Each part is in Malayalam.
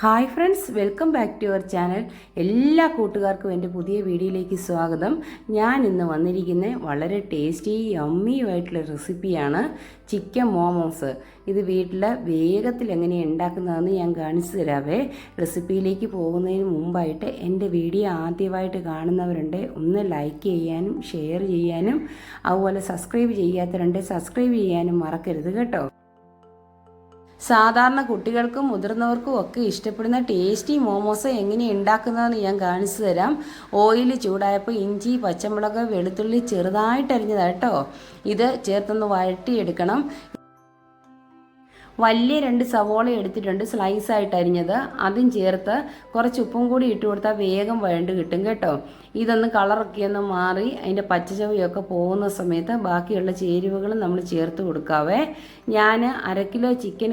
Hi friends welcome back to your channel. എല്ലാ കൂട്ടുകാർക്കും എന്റെ പുതിയ വീഡിയോയിലേക്ക് സ്വാഗതം. ഞാൻ ഇന്ന് വന്നിരിക്കുന്ന വളരെ ടേസ്റ്റി യമ്മിയുമായിട്ടുള്ള റെസിപ്പിയാണ് ചിക്കൻ മോമോസ്. ഇത് വീട്ടിൽ വേഗത്തിൽ എങ്ങനെ ഉണ്ടാക്കുന്നതെന്ന് ഞാൻ കാണിച്ചു തരാവേ. റെസിപ്പിയിലേക്ക് പോകുന്നതിന് മുമ്പായിട്ട് എന്റെ വീഡിയോ ആദ്യമായിട്ട് കാണുന്നവരുണ്ട് ഒന്ന് ലൈക്ക് ചെയ്യാനും ഷെയർ ചെയ്യാനും അതുപോലെ സബ്സ്ക്രൈബ് ചെയ്യാത്തവരുണ്ട് സബ്സ്ക്രൈബ് ചെയ്യാനും മറക്കരുത് കേട്ടോ. സാധാരണ കുട്ടികൾക്കും മുതിർന്നവർക്കും ഒക്കെ ഇഷ്ടപ്പെടുന്ന ടേസ്റ്റി മോമോസ് എങ്ങനെ ഉണ്ടാക്കുന്നതെന്ന് ഞാൻ കാണിച്ചു തരാം. ഓയിൽ ചൂടായപ്പോൾ ഇഞ്ചി പച്ചമുളക് വെളുത്തുള്ളി ചെറുതായിട്ട് അരിഞ്ഞതാട്ടോ ഇത് ചേർത്തൊന്ന് വഴട്ടിയെടുക്കണം വലിയ രണ്ട് സവോള എടുത്തിട്ടുണ്ട് സ്ലൈസ് ആയിട്ട് അരിഞ്ഞത്. അതും ചേർത്ത് കുറച്ച് ഉപ്പും കൂടി ഇട്ട് കൊടുത്താൽ വേഗം വഴണ്ട് കിട്ടും കേട്ടോ. ഇതൊന്ന് കളറൊക്കെ ഒന്ന് മാറി അതിന്റെ പച്ചച്ചവയൊക്കെ പോകുന്ന സമയത്ത് ബാക്കിയുള്ള ചേരുവകളും നമ്മൾ ചേർത്ത് കൊടുക്കാവേ. ഞാൻ അര കിലോ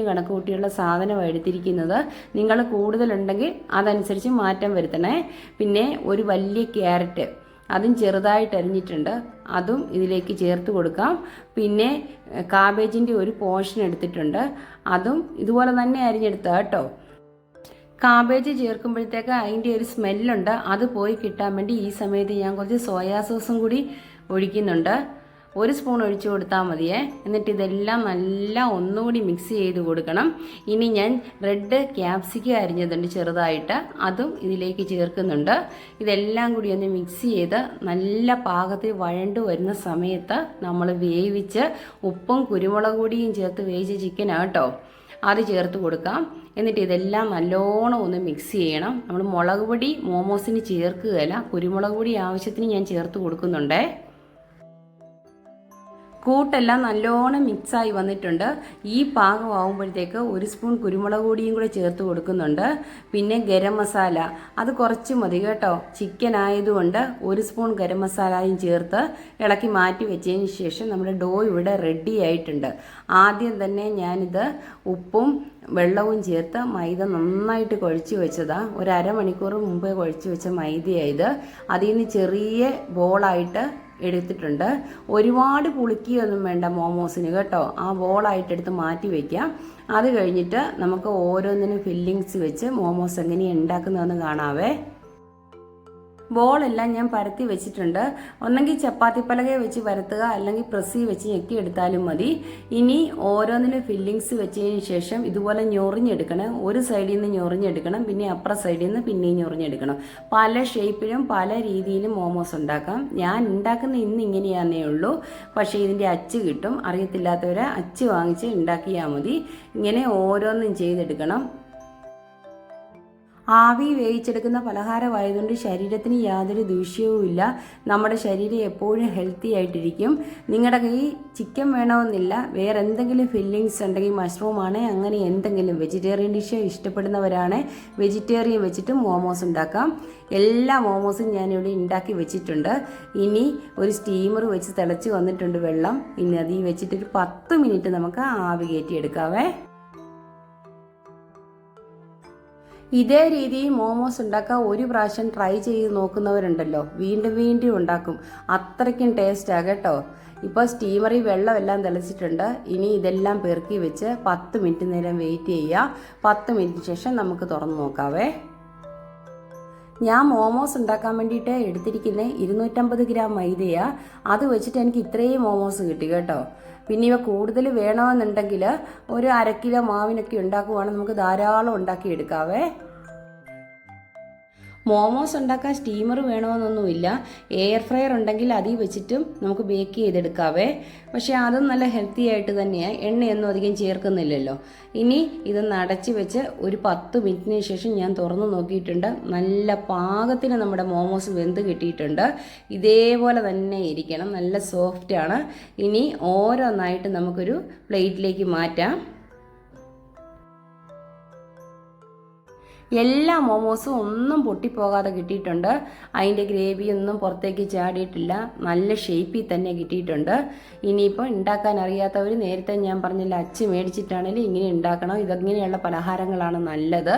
കണക്ക് കൂട്ടിയുള്ള സാധനം എടുത്തിരിക്കുന്നത്. നിങ്ങൾ കൂടുതലുണ്ടെങ്കിൽ അതനുസരിച്ച് മാറ്റം വരുത്തണേ. പിന്നെ ഒരു വലിയ ക്യാരറ്റ് അതും ചെറുതായിട്ട് അരിഞ്ഞിട്ടുണ്ട്. അതും ഇതിലേക്ക് ചേർത്ത് കൊടുക്കാം. പിന്നെ കാബേജിന്റെ ഒരു പോർഷൻ എടുത്തിട്ടുണ്ട്. അതും ഇതുപോലെ തന്നെ അരിഞ്ഞെടുത്ത കേട്ടോ. കാബേജ് ചേർക്കുമ്പോഴത്തേക്ക് അതിന്റെ ഒരു സ്മെല്ലുണ്ട് അത് പോയി കിട്ടാൻ വേണ്ടി ഈ സമയത്ത് ഞാൻ കുറച്ച് സോയാ സോസും കൂടി ഒഴിക്കുന്നുണ്ട്. ഒരു സ്പൂൺ ഒഴിച്ചു കൊടുത്താൽ മതിയേ. എന്നിട്ട് ഇതെല്ലാം നല്ല ഒന്നുകൂടി മിക്സ് ചെയ്ത് കൊടുക്കണം. ഇനി ഞാൻ റെഡ് ക്യാപ്സിക്ക അരിഞ്ഞതുണ്ട് ചെറുതായിട്ട്. അതും ഇതിലേക്ക് ചേർക്കുന്നുണ്ട്. ഇതെല്ലാം കൂടി ഒന്ന് മിക്സ് ചെയ്ത് നല്ല പാകത്തിൽ വഴണ്ടു വരുന്ന സമയത്ത് നമ്മൾ വേവിച്ച് ഉപ്പും കുരുമുളക് പൊടിയും ചേർത്ത് വേവിച്ച ചിക്കൻ ആട്ടോ അത് ചേർത്ത് കൊടുക്കാം. എന്നിട്ട് ഇതെല്ലാം നല്ലോണം ഒന്ന് മിക്സ് ചെയ്യണം. നമ്മൾ മുളക് പൊടി മോമോസിന് ചേർക്കുകയല്ല കുരുമുളക് പൊടി ആവശ്യത്തിന് ഞാൻ ചേർത്ത് കൊടുക്കുന്നുണ്ടേ. കൂട്ടെല്ലാം നല്ലോണം മിക്സായി വന്നിട്ടുണ്ട്. ഈ പാകം ആകുമ്പോഴത്തേക്ക് ഒരു സ്പൂൺ കുരുമുളക് പൊടിയും കൂടെ ചേർത്ത് കൊടുക്കുന്നുണ്ട്. പിന്നെ ഗരം മസാല. അത് കുറച്ച് മതി കേട്ടോ. ചിക്കൻ ആയതുകൊണ്ട് ഒരു സ്പൂൺ ഗരം മസാലയും ചേർത്ത് ഇളക്കി മാറ്റി വെച്ചതിന് ശേഷം നമ്മുടെ ഡോ ഇവിടെ റെഡി ആയിട്ടുണ്ട്. ആദ്യം തന്നെ ഞാനിത് ഉപ്പും വെള്ളവും ചേർത്ത് മൈദ നന്നായിട്ട് കുഴച്ച് വെച്ചതാ. ഒരു അരമണിക്കൂർ മുമ്പേ കുഴച്ച് വെച്ച മൈദയായത് അതിൽ നിന്ന് ചെറിയ ബോളായിട്ട് എടുത്തിട്ടുണ്ട്. ഒരുപാട് പുളിക്കുകയൊന്നും വേണ്ട മോമോസിന് കേട്ടോ. ആ ബോളായിട്ട് എടുത്ത് മാറ്റി വയ്ക്കാം അത് കഴിഞ്ഞിട്ട് നമുക്ക് ഓരോന്നിനും ഫില്ലിങ്സ് വെച്ച് മോമോസ് എങ്ങനെയാണ് ഉണ്ടാക്കുന്നതെന്ന് കാണാവേ. ബോളെല്ലാം ഞാൻ പരത്തി വെച്ചിട്ടുണ്ട്. ഒന്നെങ്കിൽ ചപ്പാത്തി പലകയെ വെച്ച് പരത്തുക അല്ലെങ്കിൽ പ്രസ്സി വെച്ച് ഞെക്കി എടുത്താലും മതി. ഇനി ഓരോന്നിനും ഫില്ലിങ്സ് വെച്ചതിന് ശേഷം ഇതുപോലെ ഞൊറിഞ്ഞെടുക്കണം. ഒരു സൈഡിൽ നിന്ന് ഞൊറിഞ്ഞെടുക്കണം പിന്നെ അപ്പുറ സൈഡിൽ നിന്ന് പിന്നെയും ഞൊറിഞ്ഞെടുക്കണം. പല ഷേപ്പിലും പല രീതിയിലും മോമോസ് ഉണ്ടാക്കാം. ഞാൻ ഉണ്ടാക്കുന്ന ഇന്ന് ഇങ്ങനെയാന്നേ ഉള്ളൂ. പക്ഷേ ഇതിന്റെ അച്ച് കിട്ടും. അറിയത്തില്ലാത്തവരെ അച്ച് വാങ്ങിച്ച് ഉണ്ടാക്കിയാൽ മതി. ഇങ്ങനെ ഓരോന്നും ചെയ്തെടുക്കണം. ആവി വേവിച്ചെടുക്കുന്ന പലഹാരമായതുകൊണ്ട് ശരീരത്തിന് യാതൊരു ദൂഷ്യവുമില്ല. നമ്മുടെ ശരീരം എപ്പോഴും ഹെൽത്തി ആയിട്ടിരിക്കും. നിങ്ങളുടെ കൈ ചിക്കൻ വേണമെന്നില്ല. വേറെ എന്തെങ്കിലും ഫില്ലിങ്സ് ഉണ്ടെങ്കിൽ മഷ്റൂം ആണ് അങ്ങനെ എന്തെങ്കിലും വെജിറ്റേറിയൻ ഡിഷ് ഇഷ്ടപ്പെടുന്നവരാണ്. വെജിറ്റേറിയൻ വെച്ചിട്ട് മോമോസ് ഉണ്ടാക്കാം. എല്ലാ മോമോസും ഞാനിവിടെ ഉണ്ടാക്കി വെച്ചിട്ടുണ്ട്. ഇനി ഒരു സ്റ്റീമർ വെച്ച് തിളച്ച് വന്നിട്ടുണ്ട് വെള്ളം. ഇനി അതിൽ വെച്ചിട്ടൊരു പത്ത് മിനിറ്റ് നമുക്ക് ആവി കയറ്റിയെടുക്കാവേ ഇതേ രീതിയിൽ മോമോസ് ഉണ്ടാക്കാൻ ഒരു പ്രാവശ്യം ട്രൈ ചെയ്ത് നോക്കുന്നവരുണ്ടല്ലോ. വീണ്ടും വീണ്ടും ഉണ്ടാക്കും. അത്രയ്ക്കും ടേസ്റ്റാണ് കേട്ടോ. ഇപ്പോൾ സ്റ്റീമറിൽ വെള്ളമെല്ലാം തിളച്ചിട്ടുണ്ട്. ഇനി ഇതെല്ലാം പെറുക്കി വെച്ച് പത്ത് മിനിറ്റ് നേരം വെയിറ്റ് ചെയ്യുക. പത്ത് മിനിറ്റ് ശേഷം നമുക്ക് തുറന്ന് നോക്കാവേ. ഞാൻ മോമോസ് ഉണ്ടാക്കാൻ വേണ്ടിയിട്ട് എടുത്തിരിക്കുന്ന. ഇരുന്നൂറ്റമ്പത് ഗ്രാം മൈദയാ. അത് വെച്ചിട്ട് എനിക്ക് ഇത്രയും മോമോസ് കിട്ടി കേട്ടോ. പിന്നെ ഇവ കൂടുതൽ വേണമെന്നുണ്ടെങ്കിൽ ഒരു അര കിലോ മാവിനൊക്കെ ഉണ്ടാക്കുവാണെങ്കിൽ നമുക്ക് ധാരാളം ഉണ്ടാക്കിയെടുക്കാവേ. മോമോസ് ഉണ്ടാക്കാൻ സ്റ്റീമർ വേണമെന്നൊന്നുമില്ല എയർ ഫ്രയർ ഉണ്ടെങ്കിൽ അതിൽ വെച്ചിട്ടും നമുക്ക് ബേക്ക് ചെയ്തെടുക്കാവേ. പക്ഷേ അതും നല്ല ഹെൽത്തി ആയിട്ട് തന്നെയാണ് എണ്ണയൊന്നും അധികം ചേർക്കുന്നില്ലല്ലോ. ഇനി ഇത് അടച്ച് വെച്ച് ഒരു പത്ത് മിനിറ്റിന് ശേഷം ഞാൻ തുറന്ന് നോക്കിയിട്ടുണ്ട്. നല്ല പാകത്തിന് നമ്മുടെ മോമോസ് വെന്ത് കിട്ടിയിട്ടുണ്ട്. ഇതേപോലെ തന്നെ ഇരിക്കണം. നല്ല സോഫ്റ്റാണ് ഇനി ഓരോന്നായിട്ട് നമുക്കൊരു പ്ലേറ്റിലേക്ക് മാറ്റാം. എല്ലാ മോമോസും ഒന്നും പൊട്ടിപ്പോകാതെ കിട്ടിയിട്ടുണ്ട്. അതിന്റെ ഗ്രേവി ഒന്നും പുറത്തേക്ക് ചാടിയിട്ടില്ല. നല്ല ഷേപ്പിൽ തന്നെ കിട്ടിയിട്ടുണ്ട്. ഇനിയിപ്പോൾ ഉണ്ടാക്കാൻ അറിയാത്തവർ നേരത്തെ ഞാൻ പറഞ്ഞില്ല അച്ച് മേടിച്ചിട്ടാണെങ്കിലും ഇങ്ങനെ ഉണ്ടാക്കണം. ഇതങ്ങനെയുള്ള പലഹാരങ്ങളാണ് നല്ലത്.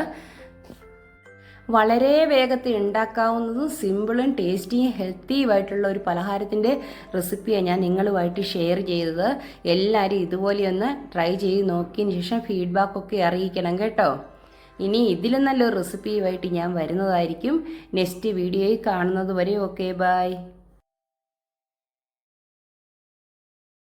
വളരെ വേഗത്തിൽ ഉണ്ടാക്കാവുന്നതും സിമ്പിളും ടേസ്റ്റിയും ഹെൽത്തിയുമായിട്ടുള്ള ഒരു പലഹാരത്തിന്റെ റെസിപ്പിയാണ് ഞാൻ നിങ്ങളുമായിട്ട് ഷെയർ ചെയ്തത്. എല്ലാവരും ഇതുപോലെയൊന്ന് ട്രൈ ചെയ്ത് നോക്കിയതിന് ശേഷം ഫീഡ്ബാക്കൊക്കെ അറിയിക്കണം കേട്ടോ. ഇനി ഇതിലും നല്ലൊരു റെസിപ്പിയുമായിട്ട് ഞാൻ വരുന്നതായിരിക്കും. നെക്സ്റ്റ് വീഡിയോയിൽ കാണുന്നത് വരെ ഓക്കെ ബൈ